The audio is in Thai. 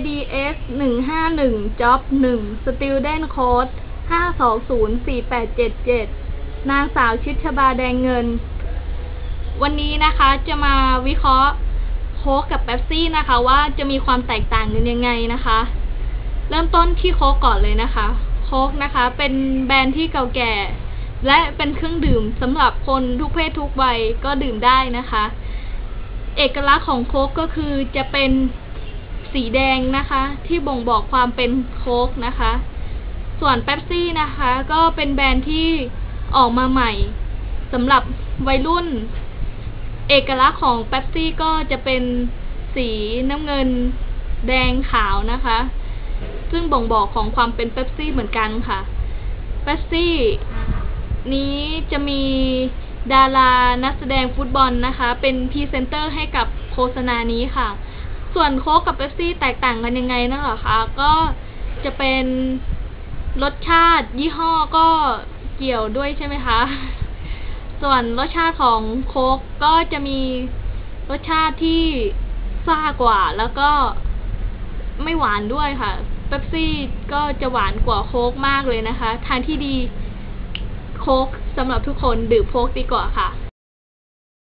JDS 151 Job 1 Student Code 5204877 นางสาวชิดชบาแดงเงิน วันนี้นะคะจะมาวิเคราะห์โค้กกับเป๊ปซี่นะคะ ว่าจะมีความแตกต่างกันยังไงนะคะ เริ่มต้นที่โค้กก่อนเลยนะคะ โค้กนะคะ เป็นแบรนด์ที่เก่าแก่ และเป็นเครื่องดื่มสำหรับคนทุกเพศทุกวัยก็ดื่มได้นะคะ เอกลักษณ์ของโค้กก็คือจะเป็น สีแดงนะคะ ที่บ่งบอกความเป็นโค้กนะคะ ส่วนเป๊ปซี่นะคะ ก็เป็นแบรนด์ที่ออกมาใหม่สำหรับวัยรุ่น เอกลักษณ์ของเป๊ปซี่ก็จะเป็นสีน้ำเงินแดงขาวนะคะ ซึ่งบ่งบอกของความเป็นเป๊ปซี่เหมือนกันค่ะ เป๊ปซี่นี้จะมีดารานักแสดงฟุตบอลนะคะ เป็นพรีเซนเตอร์ให้กับโฆษณานี้ค่ะ ส่วนโค้กกับเป๊ปซี่แตกต่างกันยังไงนะเหรอคะ ก็จะเป็นรสชาติยี่ห้อก็เกี่ยวด้วยใช่ไหมคะ ส่วนรสชาติของโค้กก็จะมีรสชาติที่ซ่ากว่าแล้วก็ไม่หวานด้วยค่ะเป๊ปซี่ก็จะหวานกว่าโค้กมากเลยนะคะ ทางที่ดีโค้กสำหรับทุกคนดื่มโค้กดีกว่าค่ะ